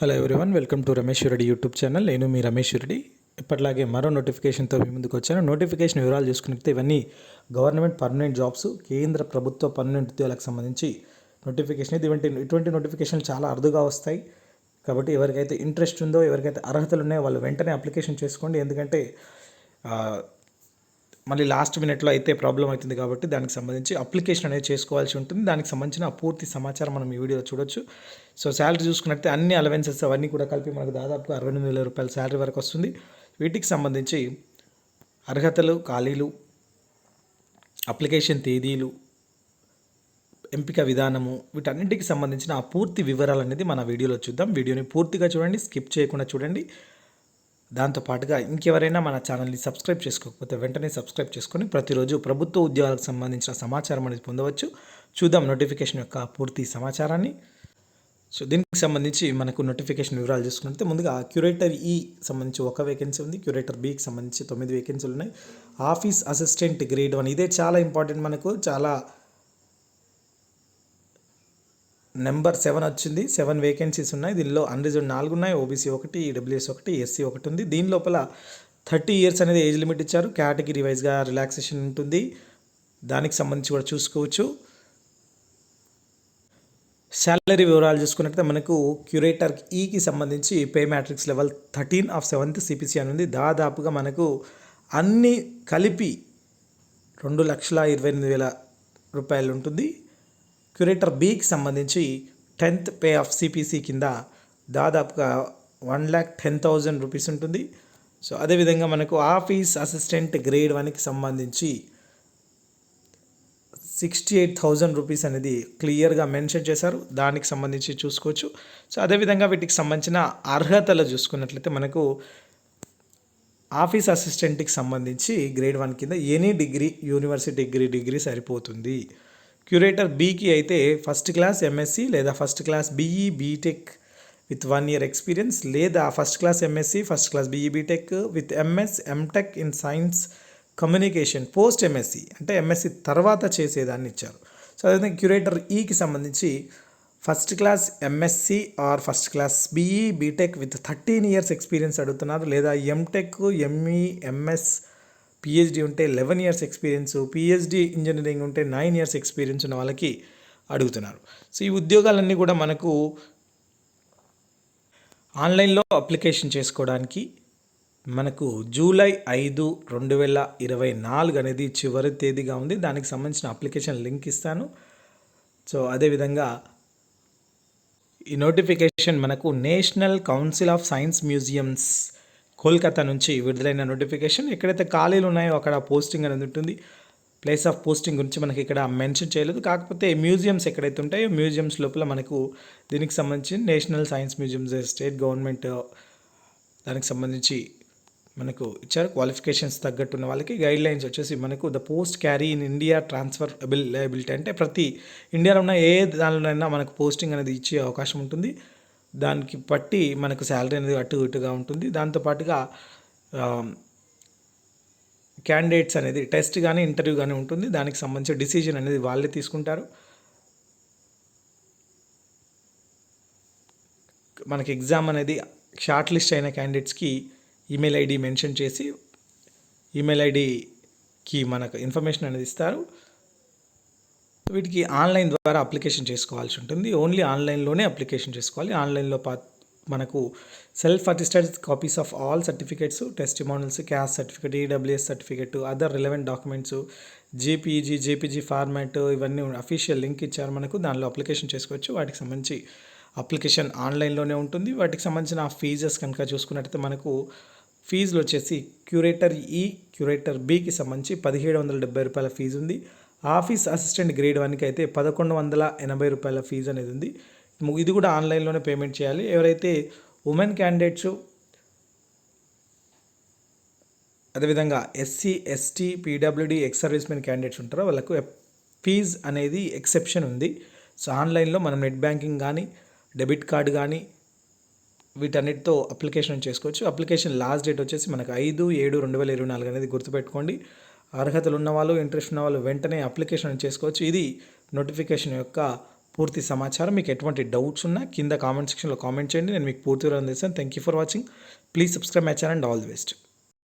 Hello everyone welcome to Ramesh Reddy YouTube channel నేను మీ రమేష్ రెడ్డి ఇప్పటిలాగే మరో నోటిఫికేషన్తో మీ ముందుకు వచ్చాను. నోటిఫికేషన్ వివరాలు చూసుకుంటే ఇవన్నీ గవర్నమెంట్ పర్మనెంట్ జాబ్స్ కేంద్ర ప్రభుత్వ పర్మనెంట్ ఉద్యోగాలకు సంబంధించి నోటిఫికేషన్ ఇటువంటి ఇటువంటి నోటిఫికేషన్లు చాలా అరుదుగా వస్తాయి. కాబట్టి ఎవరికైతే ఇంట్రెస్ట్ ఉందో ఎవరికైతే అర్హతలు ఉన్నాయో వాళ్ళు వెంటనే అప్లికేషన్ చేసుకోండి. ఎందుకంటే మళ్ళీ లాస్ట్ మినిట్లో అయితే ప్రాబ్లం అవుతుంది కాబట్టి దానికి సంబంధించి అప్లికేషన్ అనేది చేసుకోవాల్సి ఉంటుంది. దానికి సంబంధించిన పూర్తి సమాచారం మనం ఈ వీడియోలో చూడొచ్చు. సో శాలరీ చూసుకున్నట్టే అన్ని అలవెన్సెస్ అవన్నీ కూడా కలిపి మనకు దాదాపుగా అరవై ఎనిమిది వేల రూపాయల శాలరీ వరకు వస్తుంది. వీటికి సంబంధించి అర్హతలు ఖాళీలు అప్లికేషన్ తేదీలు ఎంపిక విధానము వీటన్నిటికి సంబంధించిన ఆ పూర్తి వివరాలు అనేది మన వీడియోలో చూద్దాం. వీడియోని పూర్తిగా చూడండి స్కిప్ చేయకుండా చూడండి. దాంతో పాటుగా ఇంకెవరైనా మన ఛానల్ని సబ్స్క్రైబ్ చేసుకోకపోతే వెంటనే సబ్స్క్రైబ్ చేసుకొని ప్రతిరోజు ప్రభుత్వ ఉద్యోగాలకు సంబంధించిన సమాచారం అనేది పొందవచ్చు. చూద్దాం నోటిఫికేషన్ యొక్క పూర్తి సమాచారాన్ని. సో దీనికి సంబంధించి మనకు నోటిఫికేషన్ వివరాలు చూసుకుంటే ముందుగా క్యూరేటర్ ఈ సంబంధించి ఒక వేకెన్సీ ఉంది. క్యూరేటర్ బికి సంబంధించి తొమ్మిది వేకెన్సీలు ఉన్నాయి. ఆఫీస్ అసిస్టెంట్ గ్రేడ్ వన్ ఇదే చాలా ఇంపార్టెంట్ మనకు. చాలా నెంబర్ సెవెన్ వచ్చింది. సెవెన్ వేకెన్సీస్ ఉన్నాయి. దీనిలో అన్రిజర్వ్ నాలుగు ఉన్నాయి. ఓబీసీ ఒకటి ఈడబ్ల్యూఎస్ ఒకటి ఎస్సీ ఒకటి ఉంది. దీని లోపల థర్టీ ఇయర్స్ అనేది ఏజ్ లిమిట్ ఇచ్చారు. కేటగిరీ వైజ్గా రిలాక్సేషన్ ఉంటుంది. దానికి సంబంధించి కూడా చూసుకోవచ్చు. శాలరీ వివరాలు చూసుకున్నట్లయితే మనకు క్యూరేటర్ ఈకి సంబంధించి pay matrix level thirteen of seventh CPC అని ఉంది. దాదాపుగా మనకు అన్ని కలిపి రెండు లక్షల ఇరవై ఎనిమిది వేల రూపాయలు ఉంటుంది. క్యూరేటర్ బికి సంబంధించి టెన్త్ పే ఆఫ్ సిపిసి కింద దాదాపుగా one lakh ten thousand rupees ఉంటుంది. సో అదేవిధంగా మనకు ఆఫీస్ అసిస్టెంట్ గ్రేడ్ వన్కి సంబంధించి సిక్స్టీ ఎయిట్ థౌజండ్ రూపీస్ అనేది క్లియర్గా మెన్షన్ చేశారు. దానికి సంబంధించి చూసుకోవచ్చు. సో అదేవిధంగా వీటికి సంబంధించిన అర్హతలు చూసుకున్నట్లయితే మనకు ఆఫీస్ అసిస్టెంట్కి సంబంధించి గ్రేడ్ వన్ కింద any degree university degree degree సరిపోతుంది. క్యూరేటర్ బీకి అయితే ఫస్ట్ క్లాస్ ఎంఎస్సి లేదా first class BE BTech with one year experience లేదా first class MSc first class BE BTech with MS MTech in science communication post MSc అంటే MSc తర్వాత చేసేదాన్ని ఇచ్చారు. So అదేవిధంగా క్యూరేటర్ e ఈకి సంబంధించి first class MSc or first class BE BTech with thirteen years experience అడుగుతున్నారు లేదా MTech ME MS PhD ఉంటే eleven years experience PhD engineering ఉంటే నైన్ ఇయర్స్ ఎక్స్పీరియన్స్ ఉన్న వాళ్ళకి అడుగుతున్నారు. సో ఈ ఉద్యోగాలన్నీ కూడా మనకు ఆన్లైన్లో అప్లికేషన్ చేసుకోవడానికి మనకు జూలై ఐదు రెండు వేల ఇరవై నాలుగు అనేది చివరి తేదీగా ఉంది. దానికి సంబంధించిన అప్లికేషన్ లింక్ ఇస్తాను. సో అదేవిధంగా ఈ నోటిఫికేషన్ మనకు National Council of Science Museums Kolkata నుంచి విడుదలైన నోటిఫికేషన్ ఎక్కడైతే ఖాళీలు ఉన్నాయో అక్కడ పోస్టింగ్ అనేది ఉంటుంది. ప్లేస్ ఆఫ్ పోస్టింగ్ గురించి మనకి ఇక్కడ మెన్షన్ చేయలేదు. కాకపోతే మ్యూజియంస్ ఎక్కడైతే ఉంటాయో మ్యూజియంస్ లోపల మనకు దీనికి సంబంధించి National Science Museums state government దానికి సంబంధించి మనకు ఇచ్చారు. క్వాలిఫికేషన్స్ తగ్గట్టు ఉన్న వాళ్ళకి గైడ్ లైన్స్ వచ్చేసి మనకు the post carry in India transfer liability అంటే ప్రతి ఇండియాలో ఉన్న ఏ దానిలోనైనా మనకు పోస్టింగ్ అనేది ఇచ్చే అవకాశం ఉంటుంది. దానికి బట్టి మనకు శాలరీ అనేది అటు ఇటుగా ఉంటుంది. దాంతోపాటుగా క్యాండిడేట్స్ అనేది టెస్ట్ కానీ ఇంటర్వ్యూ కానీ ఉంటుంది. దానికి సంబంధించిన డిసిజన్ అనేది వాళ్ళే తీసుకుంటారు. మనకి ఎగ్జామ్ అనేది షార్ట్ లిస్ట్ అయిన క్యాండిడేట్స్కి ఈమెయిల్ ఐడి మెన్షన్ చేసి ఈమెయిల్ ఐడికి మనకు ఇన్ఫర్మేషన్ అనేది ఇస్తారు. వీటికి ఆన్లైన్ ద్వారా అప్లికేషన్ చేసుకోవాల్సి ఉంటుంది. ఓన్లీ ఆన్లైన్లోనే అప్లికేషన్ చేసుకోవాలి. ఆన్లైన్లో పా మనకు self attested copies of all certificates testimonials caste certificate EWS certificate other relevant documents JPG JPG format ఇవన్నీ అఫీషియల్ లింక్ ఇచ్చారు మనకు. దానిలో అప్లికేషన్ చేసుకోవచ్చు. వాటికి సంబంధించి అప్లికేషన్ ఆన్లైన్లోనే ఉంటుంది. వాటికి సంబంధించిన ఫీజెస్ కనుక చూసుకున్నట్టయితే మనకు ఫీజులు వచ్చేసి క్యూరేటర్ ఈ క్యూరేటర్ బికి సంబంధించి పదిహేడు వందల డెబ్బై రూపాయల ఫీజు ఉంది. ఆఫీస్ అసిస్టెంట్ గ్రేడ్ వన్కి అయితే పదకొండు వందల ఎనభై రూపాయల ఫీజు అనేది ఉంది. ఇది కూడా ఆన్లైన్లోనే పేమెంట్ చేయాలి. ఎవరైతే ఉమెన్ క్యాండిడేట్స్ అదేవిధంగా SC ST PWD ex servicemen candidates ఉంటారో వాళ్ళకు ఫీజ్ అనేది ఎక్సెప్షన్ ఉంది. సో ఆన్లైన్లో మనం నెట్ బ్యాంకింగ్ కానీ డెబిట్ కార్డు కానీ వీటన్నిటితో అప్లికేషన్ చేసుకోవచ్చు. అప్లికేషన్ లాస్ట్ డేట్ వచ్చేసి మనకు ఐదు ఏడు రెండు వేల ఇరవై నాలుగు అనేది గుర్తుపెట్టుకోండి. అర్హతలు ఉన్నవాళ్ళు ఇంట్రెస్ట్ ఉన్నవాళ్ళు వెంటనే అప్లికేషన్ చేసుకోవచ్చు. ఇది నోటిఫికేషన్ యొక్క పూర్తి సమాచారం. మీకు ఎటువంటి డౌట్స్ ఉన్నా కింద కామెంట్ సెక్షన్లో కామెంట్ చేయండి. నేను మీకు పూర్తి వివరం చేస్తాను thank you for watching please subscribe my channel and all the best